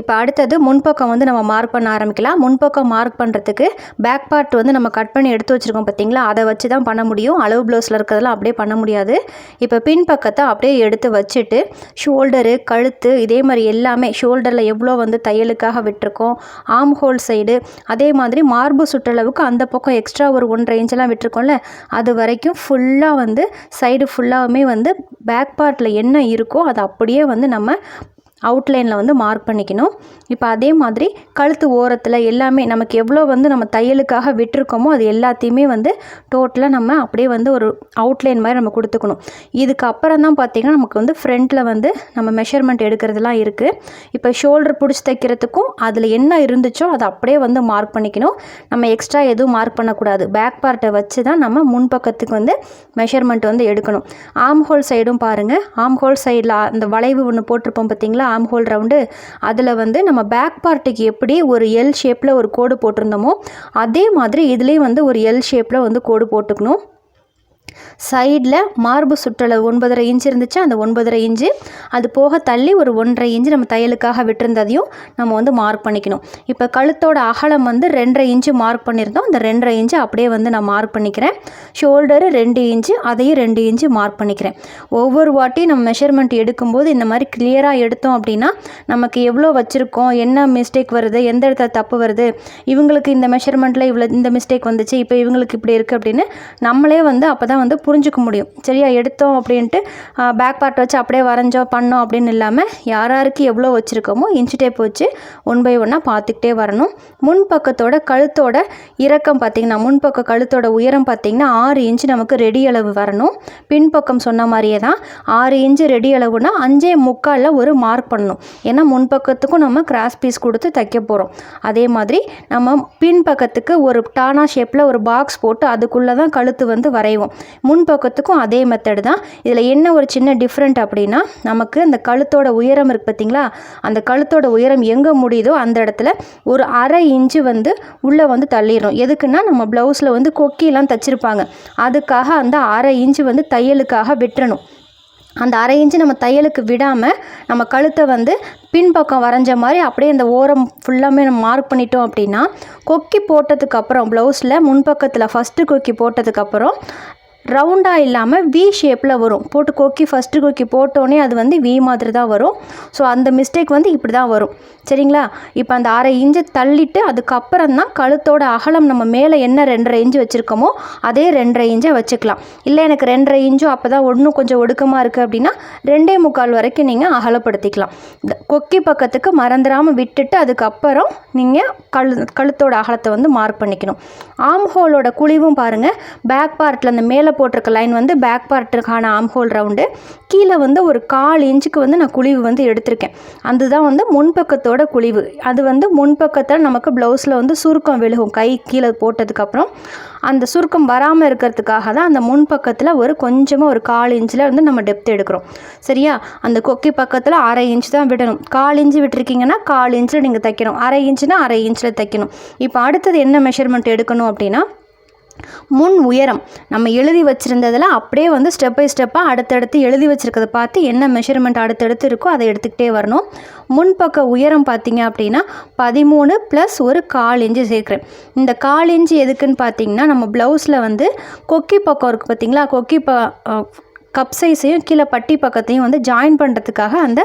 இப்போ அடுத்தது முன்பக்கம் வந்து நம்ம மார்க் பண்ண ஆரம்பிக்கலாம். முன்பக்கம் மார்க் பண்ணுறதுக்கு பேக் பார்ட் வந்து நம்ம கட் பண்ணி எடுத்து வச்சுருக்கோம் பார்த்தீங்களா அதை வச்சு தான் பண்ண முடியும். அளவு ப்ளவுஸில் இருக்கிறதெல்லாம் அப்படியே பண்ண முடியாது. இப்போ பின் பக்கத்தை அப்படியே எடுத்து வச்சுட்டு ஷோல்டரு கழுத்து இதே மாதிரி எல்லாமே ஷோல்டரில் எவ்வளோ வந்து தையலுக்காக விட்டுருக்கோம் ஆம் ஹோல் சைடு அதே மாதிரி மார்பு சுற்றளவுக்கு அந்த பக்கம் எக்ஸ்ட்ரா ஒரு ஒன்றரை இன்ச்செலாம் விட்டுருக்கோம்ல அது வரைக்கும் ஃபுல்லாக வந்து சைடு ஃபுல்லாகவுமே வந்து பேக் பார்ட்டில் என்ன இருக்கோ அதை அப்படியே வந்து நம்ம அவுட்லைனில் வந்து மார்க் பண்ணிக்கணும். இப்போ அதே மாதிரி கழுத்து ஓரத்தில் எல்லாமே நமக்கு எவ்வளோ வந்து நம்ம தையலுக்காக விட்டுருக்கோமோ அது எல்லாத்தையுமே வந்து டோட்டலாக நம்ம அப்படியே வந்து ஒரு அவுட்லைன் மாதிரி நம்ம கொடுத்துக்கணும். இதுக்கப்புறம் தான் பார்த்திங்கன்னா நமக்கு வந்து ஃப்ரண்ட்டில் வந்து நம்ம மெஷர்மெண்ட் எடுக்கிறதுலாம் இருக்குது இப்போ ஷோல்டர் பிடிச்சி தைக்கிறதுக்கும் அதில் என்ன இருந்துச்சோ அதை அப்படியே வந்து மார்க் பண்ணிக்கணும். நம்ம எக்ஸ்ட்ரா எதுவும் மார்க் பண்ணக்கூடாது. பேக் பார்ட்டை வச்சு தான் நம்ம முன்பக்கத்துக்கு வந்து மெஷர்மெண்ட் வந்து எடுக்கணும். ஆம் ஹோல் சைடும் பாருங்கள் ஆம் ஹோல் சைடில் அந்த வளைவு ஒன்று போட்டிருப்போம் பார்த்திங்களா ஆம் ஹோல் ரவுண்டு அதில் வந்து நம்ம பேக் பார்ட்டுக்கு எப்படி ஒரு எல் ஷேப்பில் ஒரு கோடு போட்டிருந்தோமோ அதே மாதிரி இதுலேயும் வந்து ஒரு எல் ஷேப்பில் வந்து கோடு போட்டுக்கணும். சைடில் மார்பு சுற்றளவு ஒன்பதரை இன்ச்சு இருந்துச்சு. அந்த ஒன்பதரை இன்ச்சு அது போக தள்ளி ஒரு ஒன்றரை இன்ச்சு நம்ம தையலுக்காக விட்டிருந்ததையும் நம்ம வந்து மார்க் பண்ணிக்கணும். இப்போ கழுத்தோட அகலம் வந்து ரெண்டரை இன்ச்சு மார்க் பண்ணியிருந்தோம். அந்த ரெண்டரை இன்ச்சு அப்படியே வந்து நான் மார்க் பண்ணிக்கிறேன். ஷோல்டரு ரெண்டு இன்ச்சு அதையும் ரெண்டு இன்ச்சு மார்க் பண்ணிக்கிறேன். ஒவ்வொரு வாட்டியும் நம்ம மெஷர்மெண்ட் எடுக்கும்போது இந்த மாதிரி கிளியராக எடுத்தோம் அப்படின்னா நமக்கு எவ்வளோ வச்சுருக்கோம் என்ன மிஸ்டேக் வருது எந்த இடத்துல தப்பு வருது இவங்களுக்கு இந்த மெஷர்மெண்ட்டில் இவ்வளோ இந்த மிஸ்டேக் வந்துச்சு இப்போ இவங்களுக்கு இப்படி இருக்குது அப்படின்னு நம்மளே வந்து அப்போ தான் வந்து புரிஞ்சுக்க முடியும். சரியா எடுத்தோம் அப்படின்ட்டு பேக் பார்ட் வச்சு அப்படியே வரைஞ்சோம் பண்ணோம் அப்படின்னு இல்லாமல் யார் யாருக்கு எவ்வளோ வச்சுருக்கோமோ இன்ச்சு டேப் வச்சு ஒன் பை ஒன்னாக பார்த்துக்கிட்டே வரணும். முன் பக்கத்தோட கழுத்தோட இறக்கம் பார்த்திங்கன்னா முன்பக்க கழுத்தோட உயரம் பார்த்திங்கன்னா ஆறு இன்ச்சு நமக்கு ரெடி அளவு வரணும். பின்பக்கம் சொன்ன மாதிரியே தான் ஆறு இன்ச்சு ரெடி அளவுனா அஞ்சே முக்காலில் ஒரு மார்க் பண்ணணும். ஏன்னா முன்பக்கத்துக்கும் நம்ம கிராஸ் பீஸ் கொடுத்து தைக்க போகிறோம் அதே மாதிரி நம்ம பின்பக்கத்துக்கு ஒரு டானா ஷேப்பில் ஒரு பாக்ஸ் போட்டு அதுக்குள்ளே தான் கழுத்து வந்து வரைவோம். முன்பக்கத்துக்கும் அதே மெத்தடு தான். இதில் என்ன ஒரு சின்ன டிஃப்ரெண்ட் அப்படின்னா நமக்கு அந்த கழுத்தோட உயரம் இருக்குது பார்த்தீங்களா அந்த கழுத்தோட உயரம் எங்கே முடியுதோ அந்த இடத்துல ஒரு அரை இன்ச்சு வந்து உள்ளே வந்து தள்ளிடும் எதுக்குன்னா நம்ம ப்ளவுஸில் வந்து கொக்கிலாம் தச்சிருப்பாங்க. அதுக்காக அந்த அரை இன்ச்சு வந்து தையலுக்காக விட்டுறணும் அந்த அரை இன்ச்சு நம்ம தையலுக்கு விடாமல் நம்ம கழுத்தை வந்து பின்பக்கம் வரைஞ்ச மாதிரி அப்படியே அந்த ஓரம் ஃபுல்லாமே நம்ம மார்க் பண்ணிட்டோம் அப்படின்னா கொக்கி போட்டதுக்கப்புறம் ப்ளவுஸில் முன்பக்கத்தில் ஃபஸ்ட்டு கொக்கி போட்டதுக்கப்புறம் ரவுண்டாக இல்லாமல் வி ஷேப்பில் வரும். போட்டு கொக்கி ஃபஸ்ட்டு கொக்கி போட்டோன்னே அது வந்து வி மாதிரி தான் வரும். ஸோ அந்த மிஸ்டேக் வந்து இப்படி தான் வரும். சரிங்களா? இப்போ அந்த அரை இன்ச்சு தள்ளிட்டு அதுக்கப்புறம் தான் கழுத்தோட அகலம் நம்ம மேலே என்ன ரெண்டரை இன்ச்சு வச்சுருக்கோமோ அதே ரெண்டரை இன்ச்சை வச்சுக்கலாம். இல்லை எனக்கு ரெண்டரை இன்ச்சும் அப்போ தான் ஒன்றும் கொஞ்சம் ஒடுக்கமாக இருக்குது அப்படின்னா ரெண்டே முக்கால் வரைக்கும் நீங்கள் அகலப்படுத்திக்கலாம். இந்த கொக்கி பக்கத்துக்கு மறந்துடாமல் விட்டுட்டு அதுக்கப்புறம் நீங்கள் கழு கழுத்தோட அகலத்தை வந்து மார்க் பண்ணிக்கணும். ஆம் ஹோலோட குழிவும் பாருங்கள் பேக் பார்ட்டில் அந்த மேலே போட்டிருக்க லைன் வந்து பேக் பார்ட்டுக்கான ஆம் ஹோல் ரவுண்டு கீழே வந்து ஒரு கால் இன்ச்சுக்கு வந்து நான் குழிவு வந்து எடுத்திருக்கேன். அதுதான் வந்து முன்பக்கத்தோட குழிவு அது வந்து முன்பக்கத்தில் நமக்கு ப்ளவுஸில் வந்து சுருக்கம் விழுகும். கை கீழே போட்டதுக்கப்புறம் அந்த சுருக்கம் வராமல் இருக்கிறதுக்காக தான் அந்த முன்பக்கத்தில் ஒரு கொஞ்சமாக ஒரு கால் இன்ச்சில் வந்து நம்ம டெப்த் எடுக்கிறோம். சரியா? அந்த கொக்கி பக்கத்தில் அரை இன்ச் தான் விடணும். கால் இன்ச்சு விட்டுருக்கீங்கன்னா கால் இன்ச்சில் நீங்கள் தைக்கணும். அரை இன்ச்சுனா அரை இன்ச்சில் தைக்கணும். இப்போ அடுத்தது என்ன மெஷர்மெண்ட் எடுக்கணும் அப்படின்னா முன் உயரம். நம்ம எழுதி வச்சுருந்ததில் அப்படியே வந்து ஸ்டெப் பை ஸ்டெப்பாக அடுத்தடுத்து எழுதி வச்சுருக்கதை பார்த்து என்ன மெஷர்மெண்ட் அடுத்தடுத்து இருக்கோ அதை எடுத்துக்கிட்டே வரணும். முன்பக்க உயரம் பார்த்திங்க அப்படின்னா பதிமூணு ப்ளஸ் ஒரு கால் இன்ச்சு சேர்க்குறேன். இந்த கால் இன்ச்சு எதுக்குன்னு பார்த்தீங்கன்னா நம்ம ப்ளவுஸில் வந்து கொக்கி பக்கம் இருக்குது பார்த்தீங்களா? கொக்கி ப கப் சைஸையும் கீழே பட்டி பக்கத்தையும் வந்து ஜாயின் பண்ணுறதுக்காக அந்த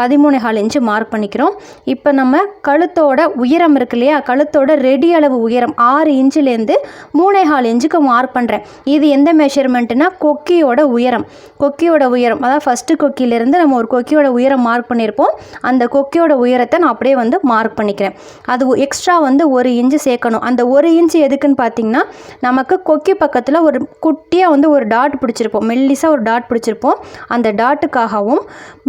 பதிமூணு கால் இன்ச்சு மார்க் பண்ணிக்கிறோம். இப்போ நம்ம கழுத்தோட உயரம் இருக்கு இல்லையா? கழுத்தோட ரெடி அளவு உயரம் ஆறு இன்ச்சுலேருந்து மூணே கால் இன்ச்சுக்கு மார்க் பண்ணுறேன் இது எந்த மெஷர்மெண்ட்டுனா கொக்கியோட உயரம். கொக்கியோட உயரம். அதாவது ஃபஸ்ட்டு கொக்கியிலேருந்து நம்ம ஒரு கொக்கியோட உயரம் மார்க் பண்ணியிருப்போம் அந்த கொக்கியோட உயரத்தை நான் அப்படியே வந்து மார்க் பண்ணிக்கிறேன். அது எக்ஸ்ட்ரா வந்து ஒரு இன்ச்சு சேர்க்கணும். அந்த ஒரு இன்ச்சு எதுக்குன்னு பார்த்தீங்கன்னா நமக்கு கொக்கி பக்கத்தில் ஒரு குட்டியாக வந்து ஒரு டாட் பிடிச்சிருப்போம். மெல்லிஸாக ஒரு டாட் பிடிச்சிருப்போம். அந்த டாட்டுக்காகவும்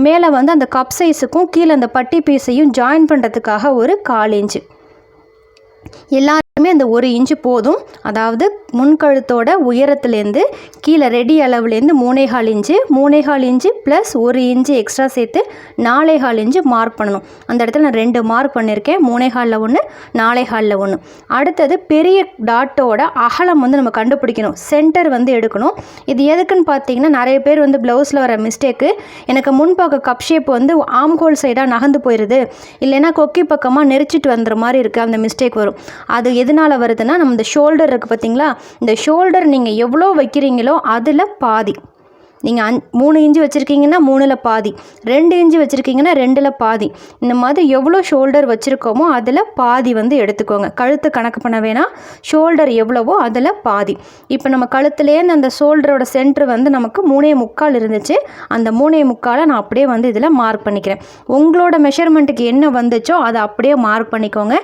மேலே வந்து அந்த கப் சைஸுக்கும் கீழே அந்த பட்டி பீஸையும் ஜாயின் பண்ணுறதுக்காக ஒரு கால் இன்ச்சு எல்லா வரைக்குமே அந்த ஒரு இன்ச்சு போதும். அதாவது முன்கழுத்தோட உயரத்துலேருந்து கீழே ரெடி அளவுலேருந்து மூணேகால் இன்ச்சு மூணேகால் இன்ச்சு ப்ளஸ் ஒரு இன்ச்சு எக்ஸ்ட்ரா சேர்த்து நாலேகால் இன்ச்சு மார்க் பண்ணணும். அந்த இடத்துல நான் ரெண்டு மார்க் பண்ணியிருக்கேன். மூணேகாலில் ஒன்று நாலேகாலில் ஒன்று அடுத்தது பெரிய டாட்டோட அகலம் வந்து நம்ம கண்டுபிடிக்கணும். சென்டர் வந்து எடுக்கணும். இது எதுக்குன்னு பார்த்தீங்கன்னா நிறைய பேர் வந்து ப்ளவுஸில் வர மிஸ்டேக்கு எனக்கு முன்பக்க கப் ஷேப் வந்து ஆம்கோல் சைடாக நகர்ந்து போயிடுது இல்லைன்னா கொக்கி பக்கமாக நெரிச்சிட்டு வந்துற மாதிரி இருக்குது அந்த மிஸ்டேக் வரும். அது எதனால் வருதுன்னா நம்ம இந்த ஷோல்டர் இருக்குது பார்த்தீங்களா இந்த ஷோல்டர் நீங்கள் எவ்வளோ வைக்கிறீங்களோ அதில் பாதி. நீங்கள் அஞ் மூணு இன்ச்சு வச்சுருக்கீங்கன்னா மூணில் பாதி. ரெண்டு இன்ச்சு வச்சுருக்கீங்கன்னா ரெண்டில் பாதி. இந்த மாதிரி எவ்வளோ ஷோல்டர் வச்சுருக்கோமோ அதில் பாதி வந்து எடுத்துக்கோங்க. கழுத்து கணக்கு பண்ண வேணால் ஷோல்டர் எவ்வளவோ அதில் பாதி. இப்போ நம்ம கழுத்துலேருந்து அந்த ஷோல்டரோட சென்டர் வந்து நமக்கு மூணே முக்கால் இருந்துச்சு. அந்த மூணே முக்காலை நான் அப்படியே வந்து இதில் மார்க் பண்ணிக்கிறேன். உங்களோட மெஷர்மெண்ட்டுக்கு என்ன வந்துச்சோ அதை அப்படியே மார்க் பண்ணிக்கோங்க.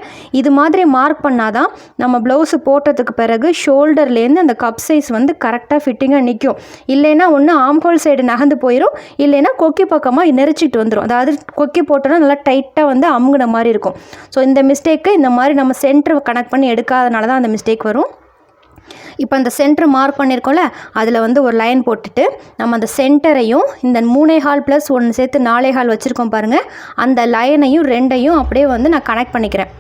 இது மாதிரி மார்க் பண்ணாதான் நம்ம ப்ளவுஸு போட்டதுக்கு பிறகு ஷோல்டர்லேருந்து அந்த கப் சைஸ் வந்து கரெக்டாக ஃபிட்டிங்காக நிற்கும் இல்லைன்னா ஒன்று ஆம்ஹோல் சைடு நகர்ந்து போயிடும் இல்லைன்னா கொக்கி பக்கமாக நெரிச்சிட்டு வந்துடும் அதாவது கொக்கி போட்டோன்னா நல்லா டைட்டாக வந்து அமுங்கின மாதிரி இருக்கும். ஸோ இந்த மிஸ்டேக்கு இந்த மாதிரி நம்ம சென்டர் கனெக்ட் பண்ணி எடுக்காதனால தான் அந்த மிஸ்டேக் வரும். இப்போ அந்த சென்டர் மார்க் பண்ணியிருக்கோம்ல அதில் வந்து ஒரு லைன் போட்டுட்டு நம்ம அந்த சென்டரையும் இந்த மூணே ஹால் ப்ளஸ் ஒன்று சேர்த்து நாலே ஹால் வச்சுருக்கோம் பாருங்கள் அந்த லைனையும் ரெண்டையும் அப்படியே வந்து நான் கனெக்ட் பண்ணிக்கிறேன்.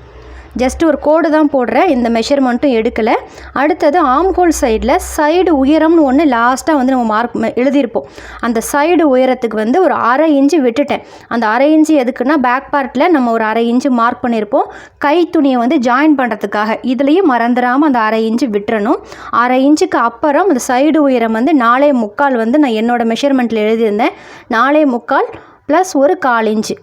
ஜஸ்ட் ஒரு கோடு தான் போடுறேன். இந்த மெஷர்மெண்ட்டும் எடுக்கலை. அடுத்தது ஆம்கோல் சைடில் சைடு உயரம்னு ஒன்று லாஸ்ட்டாக வந்து நம்ம மார்க் எழுதியிருப்போம். அந்த சைடு உயரத்துக்கு வந்து ஒரு அரை இன்ச்சு விட்டுட்டேன். அந்த அரை இன்ச்சு எதுக்குன்னா பேக் பார்ட்டில் நம்ம ஒரு அரை இன்ச்சு மார்க் பண்ணியிருப்போம். கை துணியை வந்து ஜாயின் பண்ணுறதுக்காக இதுலேயும் மறந்துடாமல் அந்த அரை இன்ச்சு விட்டுறணும். அரை இன்ச்சுக்கு அப்புறம் அந்த சைடு உயரம் வந்து நாலே முக்கால் வந்து நான் என்னோடய மெஷர்மெண்ட்டில் எழுதியிருந்தேன். நாலே முக்கால் ப்ளஸ் ஒரு கால் இன்ச்சு.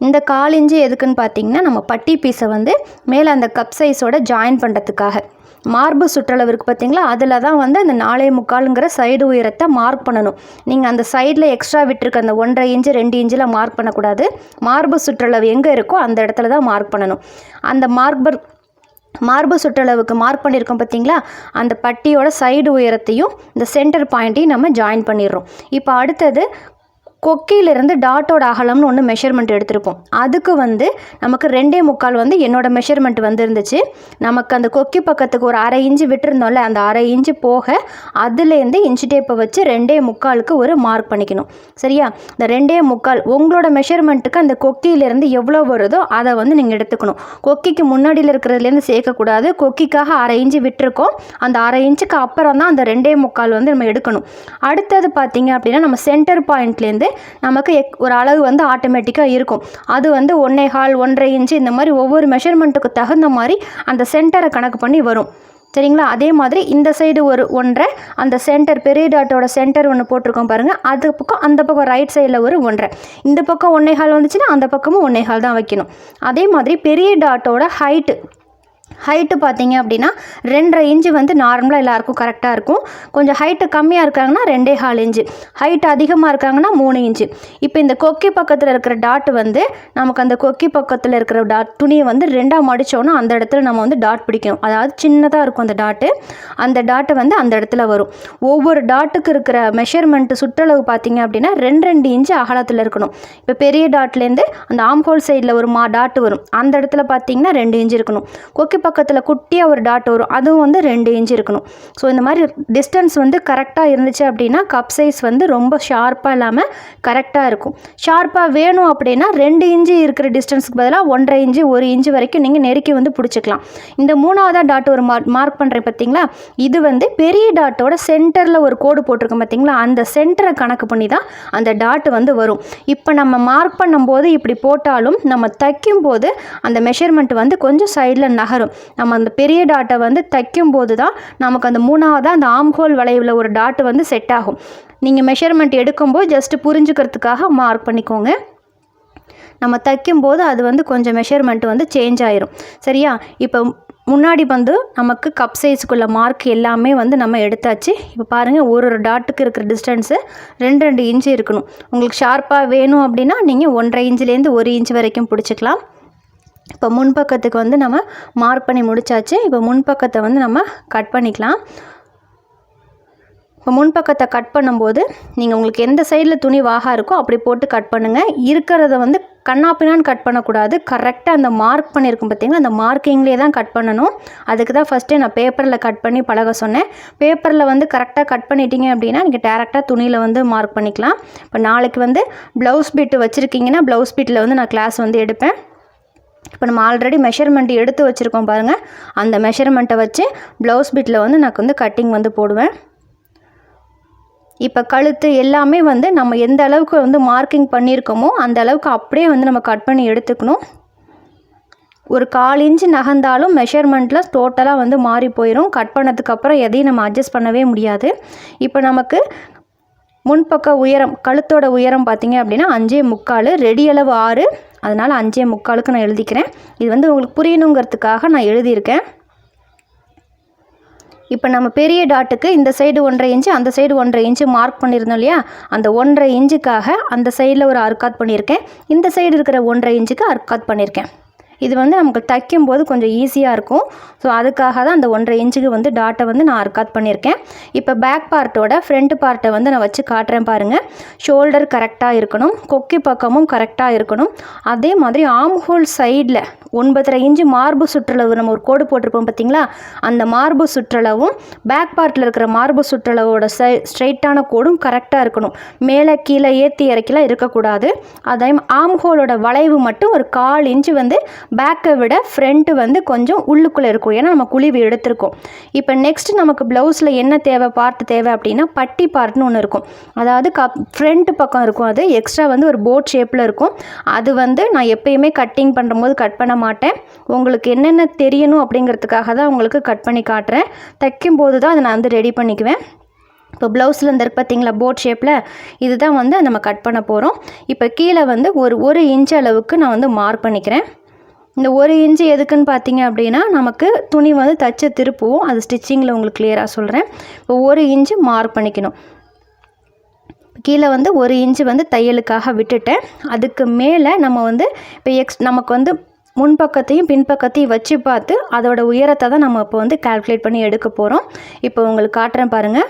இந்த கால் இன்ச்சு எதுக்குன்னு பார்த்தீங்கன்னா நம்ம பட்டி பீஸை வந்து மேலே அந்த கப் சைஸோட ஜாயின் பண்ணுறதுக்காக மார்பு சுற்றளவு இருக்குது பார்த்தீங்களா? அதில் தான் வந்து அந்த நாலே முக்காலுங்கிற சைடு உயரத்தை மார்க் பண்ணணும். நீங்கள் அந்த சைடில் எக்ஸ்ட்ரா விட்டுருக்க அந்த ஒன்றரை இன்ச்சு ரெண்டு இன்ச்சில் மார்க் பண்ணக்கூடாது. மார்பு சுற்றளவு எங்கே இருக்கோ அந்த இடத்துல தான் மார்க் பண்ணணும். அந்த மார்பர் மார்பு சுற்றளவுக்கு மார்க் பண்ணியிருக்கோம் பார்த்தீங்களா? அந்த பட்டியோட சைடு உயரத்தையும் இந்த சென்டர் பாயிண்ட்டையும் நம்ம ஜாயின் பண்ணிடுறோம். இப்போ அடுத்தது கொக்கியிலிருந்து டாட்டோட அகலம்னு ஒன்று மெஷர்மெண்ட் எடுத்திருப்போம். அதுக்கு வந்து நமக்கு ரெண்டே முக்கால் வந்து என்னோட மெஷர்மெண்ட் வந்துருந்துச்சு. நமக்கு அந்த கொக்கி பக்கத்துக்கு ஒரு அரை இன்ச்சு விட்டுருந்தோம்ல அந்த அரை இன்ச்சு போக அதுலேருந்து இன்ச்சு டேப்பை வச்சு ரெண்டே முக்காலுக்கு ஒரு மார்க் பண்ணிக்கணும். சரியா? இந்த ரெண்டே முக்கால் உங்களோட மெஷர்மெண்ட்டுக்கு அந்த கொக்கியிலேருந்து எவ்வளோ வருதோ அதை வந்து நீங்கள் எடுத்துக்கணும். கொக்கிக்கு முன்னாடியில் இருக்கிறதுலேருந்து சேர்க்கக்கூடாது. கொக்கிக்காக அரை இன்ச்சு விட்டுருக்கோம். அந்த அரை இன்ச்சுக்கு அப்புறம் தான் அந்த ரெண்டே முக்கால் வந்து நம்ம எடுக்கணும். அடுத்தது பார்த்தீங்க அப்படின்னா நம்ம சென்டர் பாயிண்ட்லேருந்து நமக்கு எக் ஒரு அளவு வந்து ஆட்டோமேட்டிக்காக இருக்கும். அது வந்து ஒன்றே கால் ஒன்றரை இன்ச்சு இந்த மாதிரி ஒவ்வொரு மெஷர்மெண்ட்டுக்கு தகுந்த மாதிரி அந்த சென்டரை கணக்கு பண்ணி வரும். சரிங்களா? அதே மாதிரி இந்த சைடு ஒரு ஒன்றரை அந்த சென்டர் பெரிய டாட்டோட சென்டர் ஒன்று போட்டிருக்கோம் பாருங்கள் அது பக்கம் அந்த பக்கம் ரைட் சைடில் ஒரு ஒன்றரை. இந்த பக்கம் ஒன்றே கால் வந்துச்சுன்னா அந்த பக்கமும் ஒன்றே கால் தான் வைக்கணும். அதே மாதிரி பெரிய டாட்டோட ஹைட்டு ஹைட்டு பார்த்தீங்க அப்படின்னா ரெண்டரை இன்ச்சு வந்து நார்மலாக எல்லாருக்கும் கரெக்டாக இருக்கும். கொஞ்சம் ஹைட்டு கம்மியாக இருக்காங்கன்னா ரெண்டே ஹால் இன்ச்சு ஹைட் அதிகமாக இருக்காங்கன்னா மூணு இன்ச்சு இப்போ இந்த கொக்கி பக்கத்தில் இருக்கிற டாட் வந்து நமக்கு அந்த கொக்கி பக்கத்தில் இருக்கிற டாட் துணியை வந்து ரெண்டாக மடித்தோன்னா அந்த இடத்துல நம்ம வந்து டாட் பிடிக்கணும் அதாவது சின்னதாக இருக்கும் அந்த டாட்டு அந்த டாட்டை வந்து அந்த இடத்துல வரும். ஒவ்வொரு டாட்டுக்கு இருக்கிற மெஷர்மெண்ட்டு சுற்றளவு பார்த்தீங்க அப்படின்னா ரெண்டு ரெண்டு இன்ச்சு அகலத்தில் இருக்கணும். இப்போ பெரிய டாட்லேருந்து அந்த ஆம்ஹோல் சைடில் ஒரு மா டாட் வரும். அந்த இடத்துல பார்த்தீங்கன்னா ரெண்டு இன்ச்சு இருக்கணும். கொக்கி பக்கத்தில் குட்டியாக ஒரு டாட் வரும். அதுவும் வந்து ரெண்டு இன்ச் இருக்கணும். ஸோ இந்த மாதிரி டிஸ்டன்ஸ் வந்து கரெக்டாக இருந்துச்சு அப்படின்னா கப் சைஸ் வந்து ரொம்ப ஷார்ப்பாக இல்லாமல் கரெக்டாக இருக்கும். ஷார்ப்பாக வேணும் அப்படின்னா ரெண்டு இன்ச்சு இருக்கிற டிஸ்டன்ஸுக்கு பதிலாக ஒன்றரை இன்ச்சு ஒரு இன்ச்சு வரைக்கும் நீங்கள் நெருக்கி வந்து பிடிச்சிக்கலாம். இந்த மூணாவதாக டாட் ஒரு மார்க் மார்க் பண்ணுறேன் பார்த்தீங்களா இது வந்து பெரிய டாட்டோட சென்டரில் ஒரு கோடு போட்டிருக்கோம் பார்த்தீங்களா அந்த சென்டரை கணக்கு பண்ணி தான் அந்த டாட் வந்து வரும். இப்போ நம்ம மார்க் பண்ணும்போது இப்படி போட்டாலும் நம்ம தைக்கும் போது அந்த மெஷர்மெண்ட் வந்து கொஞ்சம் சைடில் நகரும். நம்ம அந்த பெரிய டாட்டை வந்து தைக்கும் போது தான் நமக்கு அந்த மூணாவதாக அந்த ஆம்ஹோல் வளைவில் ஒரு டாட் வந்து செட் ஆகும். நீங்கள் மெஷர்மெண்ட் எடுக்கும்போது ஜஸ்ட்டு புரிஞ்சுக்கிறதுக்காக மார்க் பண்ணிக்கோங்க. நம்ம தைக்கும்போது அது வந்து கொஞ்சம் மெஷர்மெண்ட் வந்து சேஞ்ச் ஆயிரும். சரியா? இப்போ முன்னாடி வந்து நமக்கு கப் சைஸுக்குள்ள மார்க் எல்லாமே வந்து நம்ம எடுத்தாச்சு. இப்போ பாருங்கள் ஒரு ஒரு டாட்டுக்கு இருக்கிற டிஸ்டன்ஸு ரெண்டு ரெண்டு இன்ச்சு இருக்கணும். உங்களுக்கு ஷார்ப்பாக வேணும் அப்படின்னா நீங்கள் ஒன்றரை இன்ச்சுலேருந்து ஒரு இன்ச் வரைக்கும் பிடிச்சிக்கலாம். இப்போ முன்பக்கத்துக்கு வந்து நம்ம மார்க் பண்ணி முடிச்சாச்சு. இப்போ முன்பக்கத்தை வந்து நம்ம கட் பண்ணிக்கலாம். இப்போ முன்பக்கத்தை கட் பண்ணும்போது நீங்கள் உங்களுக்கு எந்த சைடில் துணி வாகா இருக்கோ அப்படி போட்டு கட் பண்ணுங்கள் இருக்கிறத வந்து கண்ணாப்பினான்னு கட் பண்ணக்கூடாது. கரெக்டாக அந்த மார்க் பண்ணியிருக்கும் பார்த்தீங்களா? அந்த மார்க்கிங்லேயே தான் கட் பண்ணணும். அதுக்கு தான் ஃபஸ்ட்டே நான் பேப்பரில் கட் பண்ணி பழக சொன்னேன். பேப்பரில் வந்து கரெக்டாக கட் பண்ணிட்டீங்க அப்படின்னா நீங்கள் டேரெக்டாக துணியில் வந்து மார்க் பண்ணிக்கலாம். இப்போ நாளைக்கு வந்து ப்ளவுஸ் பீட்டு வச்சுருக்கீங்கன்னா ப்ளவுஸ் பீட்டில் வந்து நான் கிளாஸ் வந்து எடுப்பேன். இப்போ நம்ம ஆல்ரெடி மெஷர்மெண்ட் எடுத்து வச்சுருக்கோம் பாருங்கள் அந்த மெஷர்மெண்ட்டை வச்சு ப்ளவுஸ் பிட்டில் வந்து நான் வந்து கட்டிங் வந்து போடுவேன். இப்போ கழுத்து எல்லாமே வந்து நம்ம எந்த அளவுக்கு வந்து மார்க்கிங் பண்ணியிருக்கோமோ அந்த அளவுக்கு அப்படியே வந்து நம்ம கட் பண்ணி எடுத்துக்கணும். ஒரு கால் இன்ச்சு நகர்ந்தாலும் மெஷர்மெண்ட்டில் டோட்டலாக வந்து மாறி போயிடும் கட் பண்ணதுக்கப்புறம் எதையும் நம்ம அட்ஜஸ்ட் பண்ணவே முடியாது. இப்போ நமக்கு முன்பக்க உயரம் கழுத்தோட உயரம் பார்த்தீங்க அப்படின்னா அஞ்சே முக்கால் ரெடி அளவு ஆறு அதனால் அஞ்சே முக்காலுக்கு நான் எழுதிக்கிறேன். இது வந்து உங்களுக்கு புரியணுங்கிறதுக்காக நான் எழுதியிருக்கேன். இப்போ நம்ம பெரிய டாட்டுக்கு இந்த சைடு ஒன்றரை இன்ச்சு அந்த சைடு ஒன்றரை இன்ச்சு மார்க் பண்ணியிருந்தோம் இல்லையா? அந்த ஒன்றரை இன்ச்சுக்காக அந்த சைடில் ஒரு அர்க்காத் பண்ணியிருக்கேன். இந்த சைடு இருக்கிற ஒன்றரை இன்ச்சுக்கு அர்க்காத் பண்ணியிருக்கேன். இது வந்து நமக்கு தைக்கும்போது கொஞ்சம் ஈஸியாக இருக்கும். ஸோ அதுக்காக தான் அந்த ஒன்றரை இன்ச்சுக்கு வந்து டாட்டை வந்து நான் அர்க்காத் பண்ணியிருக்கேன். இப்போ பேக் பார்ட்டோட ஃப்ரண்ட் பார்ட்டை வந்து நான் வச்சு காட்டுறேன் பாருங்கள் ஷோல்டர் கரெக்டாக இருக்கணும். கொக்கி பக்கமும் கரெக்டாக இருக்கணும். அதே மாதிரி ஆம் ஹோல் சைடில் ஒன்பதரை இன்ச்சு மார்பு சுற்றளவு நம்ம ஒரு கோடு போட்டிருப்போம் பார்த்தீங்களா? அந்த மார்பு சுற்றளவும் பேக் பார்ட்டில் இருக்கிற மார்பு சுற்றளவோட சை ஸ்ட்ரைட்டான கோடும் கரெக்டாக இருக்கணும். மேலே கீழே ஏற்றி இறக்கிலாம் இருக்கக்கூடாது. அதே ஆம் ஹோலோட வளைவு மட்டும் ஒரு கால் இன்ச்சு வந்து பேக்கை விட ஃப்ரண்ட்டு வந்து கொஞ்சம் உள்ளுக்குள்ளே இருக்கும். ஏன்னா நம்ம குழிவு எடுத்திருக்கோம். இப்போ நெக்ஸ்ட் நமக்கு ப்ளவுஸில் என்ன தேவை பார்ட் தேவை அப்படின்னா பட்டி பார்ட்னு ஒன்று இருக்கும். அதாவது கப் ஃப்ரண்ட் பக்கம் இருக்கும் அது. எக்ஸ்ட்ரா வந்து ஒரு போட் ஷேப்பில் இருக்கும். அது வந்து நான் எப்பயுமே கட்டிங் பண்ணும்போது கட் பண்ண மாட்டேன். உங்களுக்கு என்னென்ன தெரியணும் அப்படிங்கிறதுக்காக தான் உங்களுக்கு கட் பண்ணி காட்டுறேன். தைக்கும் போது தான் அதை நான் வந்து ரெடி பண்ணிக்குவேன். இப்போ ப்ளவுஸில் இருந்து பார்த்தீங்களா போட் ஷேப்பில் இதுதான் வந்து நம்ம கட் பண்ண போகிறோம் இப்போ கீழே வந்து ஒரு ஒரு இன்ச் அளவுக்கு நான் வந்து மார்க் பண்ணிக்கிறேன். இந்த ஒரு இன்ச்சு எதுக்குன்னு பார்த்தீங்க அப்படின்னா நமக்கு துணி வந்து தச்சு திருப்புவோம் அது ஸ்டிச்சிங்கில் உங்களுக்கு கிளியராக சொல்கிறேன் இப்போ ஒரு இன்ச்சு மார்க் பண்ணிக்கணும். கீழே வந்து ஒரு இன்ச்சு வந்து தையலுக்காக விட்டுட்டேன். அதுக்கு மேலே நம்ம வந்து இப்போ எக்ஸ் நமக்கு வந்து முன்பக்கத்தையும் பின்பக்கத்தையும் வச்சு பார்த்து அதோட உயரத்தை தான் நம்ம இப்போ வந்து கால்குலேட் பண்ணி எடுக்க போகிறோம் இப்போ உங்களுக்கு காட்டுறேன் பாருங்கள்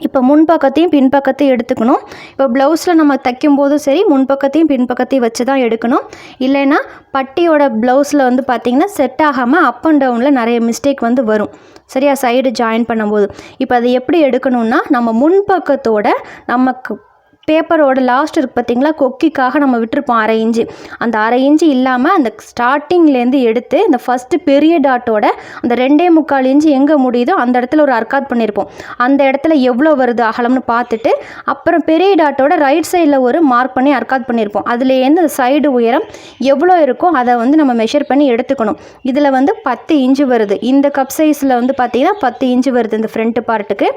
இப்போ முன்பக்கத்தையும் பின்பக்கத்தையும் எடுத்துக்கணும். இப்போ ப்ளவுஸில் நம்ம தைக்கும் போதும் சரி முன்பக்கத்தையும் பின்பக்கத்தையும் வச்சு தான் எடுக்கணும். இல்லைன்னா பட்டியோட ப்ளவுஸில் வந்து பார்த்திங்கன்னா செட் ஆகாமல் அப் அண்ட் டவுனில் நிறைய மிஸ்டேக் வந்து வரும். சரியா? சைடு ஜாயின் பண்ணும்போது. இப்போ அதை எப்படி எடுக்கணும்னா நம்ம முன்பக்கத்தோட நமக்கு பேப்பரோட லாஸ்ட் இருக்குது பார்த்தீங்களா கொக்கிக்காக நம்ம விட்டுருப்போம் அரை இன்ச்சு. அந்த அரை இன்ச்சு இல்லாமல் அந்த ஸ்டார்டிங்லேருந்து எடுத்து இந்த ஃபஸ்ட்டு பெரிய டாட்டோட அந்த ரெண்டே முக்கால் இன்ச்சு எங்கே முடியுதோ அந்த இடத்துல ஒரு அர்க்காத் பண்ணியிருப்போம் அந்த இடத்துல எவ்வளோ வருது அகலம்னு பார்த்துட்டு அப்புறம் பெரிய டாட்டோட ரைட் சைடில் ஒரு மார்க் பண்ணி அர்க்காத் பண்ணியிருப்போம் அதுலேருந்து அந்த சைடு உயரம் எவ்வளோ இருக்கோ அதை வந்து நம்ம மெஷர் பண்ணி எடுத்துக்கணும். இதில் வந்து பத்து இன்ச்சு வருது. இந்த கப் சைஸில் வந்து பார்த்தீங்கன்னா பத்து இன்ச்சு வருது இந்த ஃப்ரண்ட் பார்ட்டுக்கு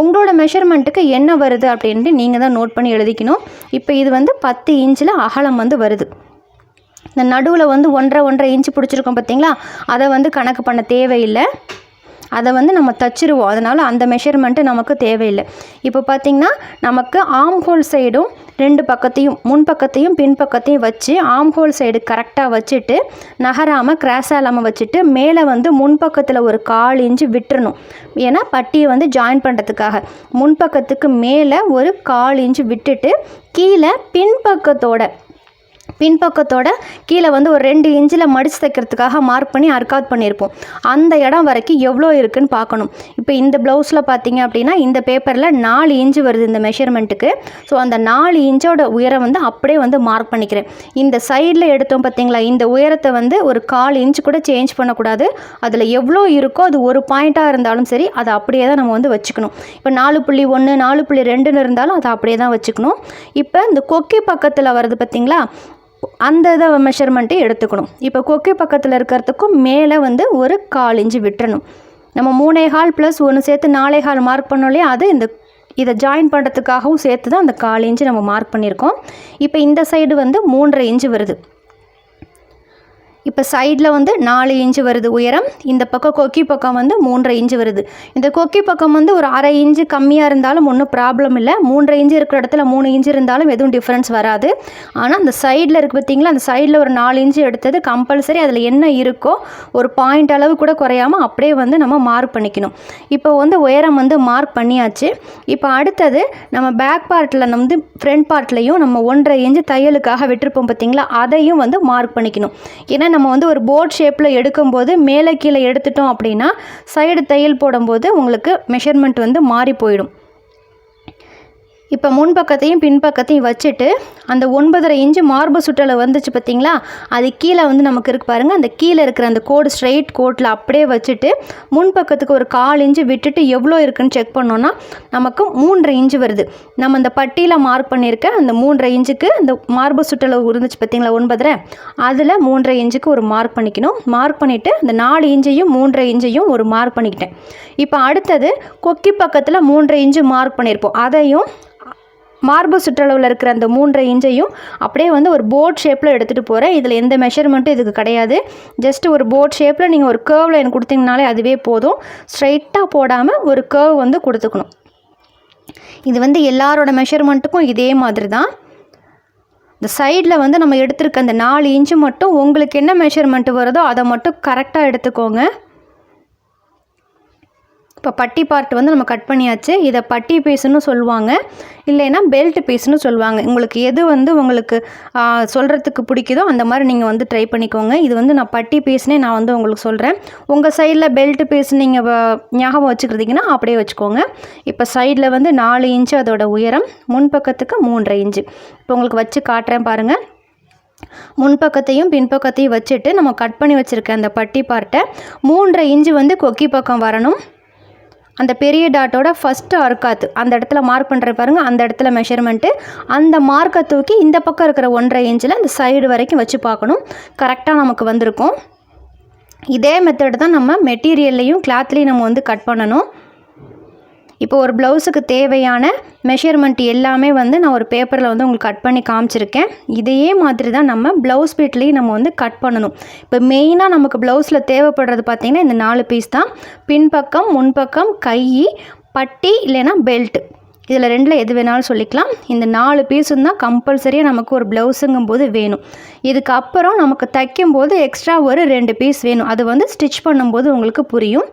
உங்களோட மெஷர்மெண்ட்டுக்கு என்ன வருது அப்படின்ட்டு நீங்கள் தான் நோட் பண்ணி எழுதிக்கணும். இப்போ இது வந்து பத்து இன்ச்சில் அகலம் வந்து வருது. இந்த நடுவில் வந்து ஒன்றரை ஒன்றரை இன்ச்சு பிடிச்சிருக்கோம் பார்த்தீங்களா அதை வந்து கணக்கு பண்ண தேவையில்லை. அதை வந்து நம்ம தச்சிருவோம். அதனால் அந்த மெஷர்மெண்ட்டு நமக்கு தேவையில்லை. இப்போ பார்த்திங்கன்னா நமக்கு ஆம் ஹோல் சைடும் ரெண்டு பக்கத்தையும் முன் பக்கத்தையும் பின் பக்கத்தையும் வச்சு ஆம் ஹோல் சைடு கரெக்டாக வச்சுட்டு நகராமல் கிராஸாக இல்லாமல் வச்சுட்டு மேலே வந்து முன்பக்கத்தில் ஒரு கால் இன்ச்சு விட்டுறணும். ஏன்னா பட்டியை வந்து ஜாயின் பண்ணுறதுக்காக முன்பக்கத்துக்கு மேலே ஒரு கால் இன்ச்சு விட்டுட்டு கீழே பின்பக்கத்தோட பின்பக்கத்தோட கீழே வந்து ஒரு ரெண்டு இன்ச்சில் மடித்து தைக்கிறதுக்காக மார்க் பண்ணி அர்க்காத் பண்ணியிருப்போம். அந்த இடம் வரைக்கும் எவ்வளோ இருக்குன்னு பார்க்கணும். இப்போ இந்த ப்ளவுஸில் பார்த்தீங்க அப்படின்னா இந்த பேப்பரில் நாலு இன்ச்சு வருது இந்த மெஷர்மெண்ட்டுக்கு ஸோ அந்த நாலு இன்ச்சோட உயரம் வந்து அப்படியே வந்து மார்க் பண்ணிக்கிறேன். இந்த சைடில் எடுத்தோம் பார்த்தீங்களா இந்த உயரத்தை வந்து ஒரு கால் இன்ச்சு கூட சேஞ்ச் பண்ணக்கூடாது. அதில் எவ்வளோ இருக்கோ அது ஒரு பாயிண்ட்டாக இருந்தாலும் சரி அதை அப்படியே தான் நம்ம வந்து வச்சுக்கணும். இப்போ நாலு புள்ளி ஒன்று நாலு புள்ளி ரெண்டுன்னு இருந்தாலும் அதை அப்படியே தான் வச்சுக்கணும். இப்போ இந்த கொக்கி பக்கத்தில் வருது பார்த்தீங்களா அந்த இதை மெஷர்மெண்ட்டை எடுத்துக்கணும். இப்போ கொக்கி பக்கத்தில் இருக்கிறதுக்கும் மேலே வந்து ஒரு கால் இன்ச்சு விட்டுறணும். நம்ம மூணே ஹால் ப்ளஸ் ஒன்று சேர்த்து நாலே ஹால் மார்க் பண்ணோம் இல்லையா? அது இந்த இதை ஜாயின் பண்ணுறதுக்காகவும் சேர்த்து தான் அந்த கால் இன்ச்சு நம்ம மார்க் பண்ணியிருக்கோம். இப்போ இந்த சைடு வந்து மூன்றரை இன்ச்சு வருது. இப்போ சைடில் வந்து நாலு இன்ச்சு வருது உயரம். இந்த பக்கம் கொக்கி பக்கம் வந்து மூன்றரை இன்ச்சு வருது. இந்த கொக்கி பக்கம் வந்து ஒரு அரை இன்ச்சு கம்மியாக இருந்தாலும் ஒன்றும் ப்ராப்ளம் இல்லை. மூன்றரை இன்ச்சு இருக்கிற இடத்துல மூணு இன்ச்சு இருந்தாலும் எதுவும் டிஃப்ரென்ஸ் வராது. ஆனால் அந்த சைடில் இருக்குது பார்த்தீங்களா அந்த சைடில் ஒரு நாலு இன்ச்சு எடுத்தது கம்பல்சரி அதில் என்ன இருக்கோ ஒரு பாயிண்ட் அளவு கூட குறையாமல் அப்படியே வந்து நம்ம மார்க் பண்ணிக்கணும். இப்போ வந்து உயரம் வந்து மார்க் பண்ணியாச்சு. இப்போ அடுத்தது நம்ம பேக் பார்ட்டில் வந்து ஃப்ரண்ட் பார்ட்லேயும் நம்ம ஒன்றரை இன்ச்சு தையலுக்காக விட்டுருப்போம் பார்த்தீங்களா அதையும் வந்து மார்க் பண்ணிக்கணும். ஏன்னா நம்ம வந்து ஒரு போர்ட் ஷேப்பில் எடுக்கும்போது மேலே கீழே எடுத்துட்டோம் அப்படின்னா சைடு தையல் போடும்போது உங்களுக்கு மெஷர்மெண்ட் வந்து மாறி போயிடும். இப்போ முன்பக்கத்தையும் பின்பக்கத்தையும் வச்சுட்டு அந்த ஒன்பதரை இன்ச்சு மார்பு சுற்றலை வந்துச்சு பார்த்தீங்களா அது கீழே வந்து நமக்கு இருக்கு பாருங்கள் அந்த கீழே இருக்கிற அந்த கோடு ஸ்ட்ரைட் கோட்டில் அப்படியே வச்சுட்டு முன்பக்கத்துக்கு ஒரு கால் இன்ச்சு விட்டுட்டு எவ்வளோ இருக்குன்னு செக் பண்ணோன்னா நமக்கு மூன்றரை இன்ச்சு வருது. நம்ம அந்த பட்டியில் மார்க் பண்ணியிருக்க அந்த மூன்றரை இன்ச்சுக்கு அந்த மார்பு சுற்றலை இருந்துச்சு பார்த்தீங்களா ஒன்பதரை? அதில் மூன்றரை இன்ச்சுக்கு ஒரு மார்க் பண்ணிக்கணும். மார்க் பண்ணிவிட்டு அந்த நாலு இன்ச்சையும் மூன்றரை இன்ச்சையும் ஒரு மார்க் பண்ணிக்கிட்டேன். இப்போ அடுத்தது கொக்கி பக்கத்தில் மூன்றரை இன்ச்சு மார்க் பண்ணியிருப்போம் அதையும் மார்பு சுற்றளவில் இருக்கிற அந்த மூன்றரை இன்ச்சையும் அப்படியே வந்து ஒரு போர்ட் ஷேப்பில் எடுத்துகிட்டு போகிறேன் இதில் எந்த மெஷர்மெண்ட்டும் இதுக்கு கிடையாது. ஜஸ்ட் ஒரு போர்ட் ஷேப்பில் நீங்கள் ஒரு கேர்வில் எனக்கு கொடுத்தீங்கனாலே அதுவே போதும். ஸ்ட்ரைட்டாக போடாமல் ஒரு கேர்வ் வந்து கொடுத்துக்கணும். இது வந்து எல்லாரோட மெஷர்மெண்ட்டுக்கும் இதே மாதிரி தான் இந்த சைடில் வந்து நம்ம எடுத்திருக்க அந்த நாலு இன்ச்சு மட்டும் உங்களுக்கு என்ன மெஷர்மெண்ட் வருதோ அதை மட்டும் கரெக்டாக எடுத்துக்கோங்க. இப்போ பட்டி பார்ட் வந்து நம்ம கட் பண்ணியாச்சு. இதை பட்டி பீஸ்னு சொல்லுவாங்க. இல்லைன்னா பெல்ட் பீஸ்னு சொல்லுவாங்க. உங்களுக்கு எது வந்து உங்களுக்கு சொல்கிறதுக்கு பிடிக்குதோ அந்த மாதிரி நீங்கள் வந்து ட்ரை பண்ணிக்கோங்க. இது வந்து நான் பட்டி பீஸ்னே நான் வந்து உங்களுக்கு சொல்கிறேன் உங்கள் சைடில் பெல்ட் பீஸ் நீங்கள் ஞாபகம் வச்சுக்கிறதீங்கன்னா அப்படியே வச்சுக்கோங்க. இப்போ சைடில் வந்து நாலு இன்ச்சு அதோட உயரம் முன்பக்கத்துக்கு மூன்றரை இன்ச்சு இப்போ உங்களுக்கு வச்சு காட்டுறேன் பாருங்கள் முன்பக்கத்தையும் பின்பக்கத்தையும் வச்சுட்டு நம்ம கட் பண்ணி வச்சுருக்க அந்த பட்டி பார்ட்டை மூன்றரை இன்ச்சு வந்து கொக்கி பக்கம் வரணும். அந்த பெரிய டாட்டோட ஃபஸ்ட்டு அர்க்காத்து அந்த இடத்துல மார்க் பண்ணுற பாருங்கள் அந்த இடத்துல மெஷர்மெண்ட்டு அந்த மார்க்கை தூக்கி இந்த பக்கம் இருக்கிற ஒன்றரை இன்ச்சில் அந்த சைடு வரைக்கும் வச்சு பார்க்கணும். கரெக்டாக நமக்கு வந்திருக்கும். இதே மெத்தட் தான் நம்ம மெட்டீரியல்லையும் கிளாத்லேயும் நம்ம வந்து கட் பண்ணணும். இப்போ ஒரு ப்ளவுஸுக்கு தேவையான மெஷர்மெண்ட் எல்லாமே வந்து நான் ஒரு பேப்பரில் வந்து உங்களுக்கு கட் பண்ணி காமிச்சிருக்கேன். இதையே மாதிரி தான் நம்ம ப்ளவுஸ் பீட்லேயும் நம்ம வந்து கட் பண்ணணும். இப்போ மெயினாக நமக்கு ப்ளவுஸில் தேவைப்படுறது பார்த்திங்கன்னா இந்த நாலு பீஸ் தான். பின்பக்கம் முன்பக்கம் கை பட்டி இல்லைன்னா பெல்ட் இதில் ரெண்டில் எது வேணாலும் சொல்லிக்கலாம். இந்த நாலு பீஸும் தான் கம்பல்சரியாக நமக்கு ஒரு ப்ளவுஸுங்கும் போது வேணும் இதுக்கப்புறம் நமக்கு தைக்கும் போது எக்ஸ்ட்ரா ஒரு ரெண்டு பீஸ் வேணும். அது வந்து ஸ்டிச் பண்ணும்போது உங்களுக்கு புரியும்.